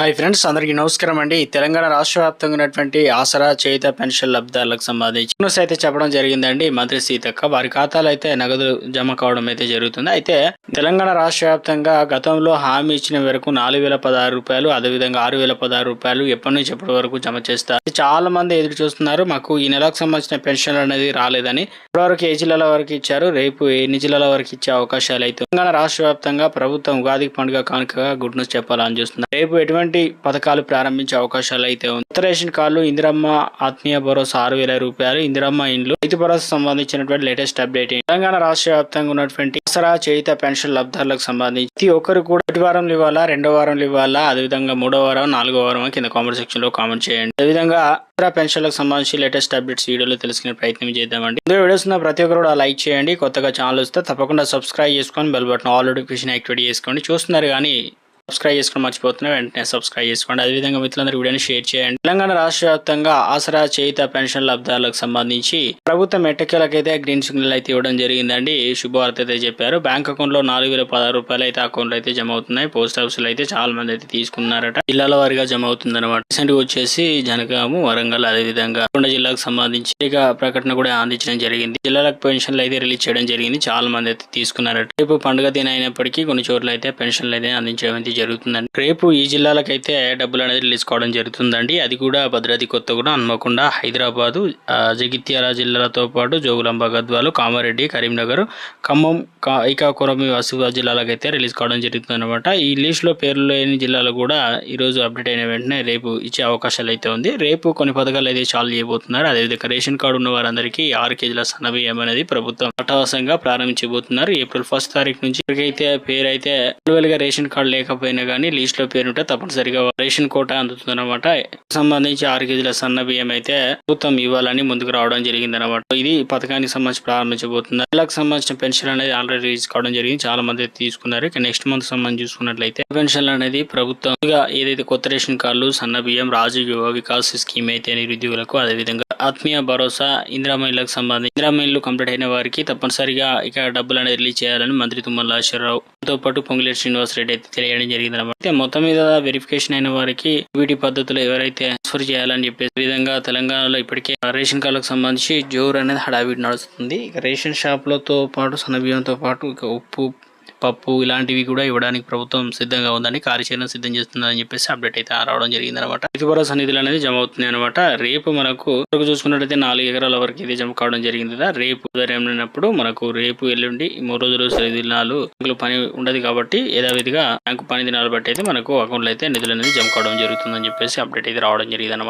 Hi friends అందరికీ నమస్కారం అండి. తెలంగాణ రాష్ట్ర వ్యాప్తంగా ఉన్నటువంటి ఆసరా చేయుత పెన్షన్ లబ్ధాలకు సంబంధించి న్యూస్ అయితే చెప్పడం జరిగిందండి మంత్రి సీతక్క. వారి ఖాతాలో అయితే నగదు జమ కావడం అయితే జరుగుతుంది. అయితే తెలంగాణ రాష్ట్ర వ్యాప్తంగా గతంలో హామీ ఇచ్చిన వరకు నాలుగు వేల పదహారు రూపాయలు అదేవిధంగా ఆరు వేల పదహారు రూపాయలు ఎప్పటి నుంచి ఎప్పటి వరకు జమ చేస్తారు? చాలా మంది ఎదురు చూస్తున్నారు మాకు ఈ నెలకు సంబంధించిన పెన్షన్ అనేది రాలేదని. ఇప్పటివరకు ఏ జిల్లాల వరకు ఇచ్చారు రేపు ఎన్ని జిల్లాల వరకు ఇచ్చే అవకాశాలు అయితే తెలంగాణ రాష్ట్ర వ్యాప్తంగా ప్రభుత్వం ఉగాది పండుగ కానుకగా గుడ్ న్యూస్ చెప్పాలని చూస్తున్నారు. రేపు ఎటువంటి పథకాలు ప్రారంభించే అవకాశాలు అయితే ఉంది. కొత్త రేషన్ కార్డులు ఇందిరమ్మ ఆత్మీయ భరోసా ఆరు వేల రూపాయలు ఇందిరమ్మ ఇండ్లు రైతు భరోసా సంబంధించినటువంటి లేటెస్ట్ అప్డేట్ తెలంగాణ రాష్ట్ర వ్యాప్తంగా ఉన్నటువంటి ఆసరా చేయిత పెన్షన్ లబ్ధారులకు సంబంధించి ప్రతి ఒక్కరు కూడా మొదటి వారం ఇవ్వాలా రెండో వారం ఇవ్వాలా అదేవిధంగా మూడో వారం నాలుగో వారం కింద కామెంట్ సెక్షన్లో కామెంట్ చేయండి. అదేవిధంగా ఆసరా పెన్షన్లకు సంబంధించి లేటెస్ట్ అప్డేట్స్ వీడియోలో తెలుసుకునే ప్రయత్నం చేద్దామండి. ఇందులో వీడియోస్ ఉన్న ప్రతి ఒక్కరు కూడా లైక్ చేయండి. కొత్తగా ఛానల్ వస్తే తప్పకుండా సబ్స్క్రైబ్ చేసుకొని bell button all notification activate చేసుకోండి. చూస్తున్నారు కానీ సబ్స్క్రైబ్ చేసుకుని మర్చిపోతున్నా వెంటనే సబ్స్క్రైబ్ చేసుకోండి. అదేవిధంగా మిత్రులందరూ వీడియోని షేర్ చేయండి. తెలంగాణ రాష్ట్ర వ్యాప్తంగా ఆసరా చేయిత పెన్షన్ లబ్ధాలకు సంబంధించి ప్రభుత్వం ఎట్టకేలకైతే గ్రీన్ సిగ్నల్ అయితే ఇవ్వడం జరిగిందండి. శుభవార్త అయితే చెప్పారు. బ్యాంక్ అకౌంట్లో నాలుగు వేల పదహారు రూపాయలు అయితే అకౌంట్ అయితే జమ అవుతున్నాయి. పోస్ట్ ఆఫీస్ అయితే చాలా మంది అయితే తీసుకున్నారట. జిల్లాల వారిగా జమ అవుతుంది అనమాట రీసెంట్గా వచ్చేసి జనగాము వరంగల్ అదేవిధంగా కొండ జిల్లాకు సంబంధించి ఇక ప్రకటన కూడా అందించడం జరిగింది. జిల్లాలకు పెన్షన్లు అయితే రిలీజ్ చేయడం జరిగింది. చాలా మంది అయితే తీసుకున్నారట. రేపు పండుగ దిన అయినప్పటికీ కొన్ని చోట్ల అయితే పెన్షన్లు అయితే అందించడం జరుగుతుందండి. రేపు ఈ జిల్లాలకైతే డబ్బులు అనేది రిలీజ్ కావడం జరుగుతుందండి. అది కూడా భద్రాద్రి కొత్తగూడెం హన్మకొండ హైదరాబాదు జగిత్యాల జిల్లాలతో పాటు జోగులాంబ గద్వాలు కామారెడ్డి కరీంనగర్ ఖమ్మం కా- ఇకాపురం జిల్లాలకైతే రిలీజ్ కావడం జరుగుతుంది అనమాట ఈ లిస్టులో పేర్లు లేని జిల్లాలు కూడా ఈ రోజు అప్డేట్ అయిన వెంటనే రేపు ఇచ్చే అవకాశాలు అయితే ఉంది. రేపు కొన్ని పథకాలు అయితే చాలు చేయబోతున్నారు. అదేవిధంగా రేషన్ కార్డు ఉన్న వారందరికీ ఆరు కేజీల సన్న అనేది ప్రభుత్వం అటహాసంగా ప్రారంభించబోతున్నారు. ఏప్రిల్ ఫస్ట్ తారీఖు నుంచి ఇప్పటికైతే పేరు అయితే రేషన్ కార్డు లేకపోతే లేకపోయినా కానీ లిస్ట్లో పేరు ఉంటే తప్పనిసరిగా రేషన్ కోట అందుతుంది అనమాట సంబంధించి ఆరు కేజీల సన్న బియ్యం అయితే ప్రభుత్వం ఇవ్వాలని ముందుకు రావడం జరిగింది అనమాట ఇది పథకానికి సంబంధించి ప్రారంభించబోతుంది. నెలకు సంబంధించిన పెన్షన్ అనేది ఆల్రెడీ రిలీజ్ కావడం జరిగింది. చాలా మంది అయితే తీసుకున్నారు. నెక్స్ట్ మంత్ సంబంధించి చూసుకున్నట్లయితే పెన్షన్ అనేది ప్రభుత్వం ఏదైతే కొత్త రేషన్ కార్డులు సన్న బియ్యం రాజు యువ వికాస్ స్కీమ్ అయితే నిరుద్యోగులకు అదేవిధంగా ఆత్మీయ భరోసా ఇందిరామహిళకు సంబంధించి ఇందిరామహిళలు కంప్లీట్ అయిన వారికి తప్పనిసరిగా ఇక డబ్బులు అనేది రిలీజ్ చేయాలని మంత్రి తుమ్మల నాగేశ్వరరావు తో పాటు పొంగులేటి శ్రీనివాస్ రెడ్డి అయితే తెలియడం జరిగింది అనమాట అయితే మొత్తం మీద వెరిఫికేషన్ అయిన వారికి వీటి పద్ధతులు ఎవరైతే ట్రాన్స్ఫర్ చేయాలని చెప్పేసి విధంగా తెలంగాణలో ఇప్పటికే రేషన్ కార్డులకు సంబంధించి జోరు అనేది హడావిడి నడుస్తుంది. ఇక రేషన్ షాప్లతో పాటు సన్నబియ్యంతో పాటు ఇక ఉప్పు పప్పు ఇలాంటివి కూడా ఇవ్వడానికి ప్రభుత్వం సిద్ధంగా ఉందని కార్యాచరణ సిద్ధం చేస్తుందని చెప్పేసి అప్డేట్ అయితే రావడం జరిగింది అనమాట రైతు భరోసా నిధులు అనేది జమ అవుతుంది అనమాట రేపు మనకు చూసుకున్నట్టయితే నాలుగు ఎకరాల వరకు ఇది జమ కావడం జరిగింది. కదా రేపు ఉదయంప్పుడు మనకు రేపు ఎల్లుండి మూడు రోజులు సెలవు దినాలు బ్యాంకులు పని ఉండదు కాబట్టి యథావిధిగా బ్యాంకు పని దినాలు బట్టి అయితే మనకు అకౌంట్లో అయితే నిధులు అనేది జమ కావడం జరుగుతుందని చెప్పేసి అప్డేట్ అయితే రావడం జరిగింది అనమాట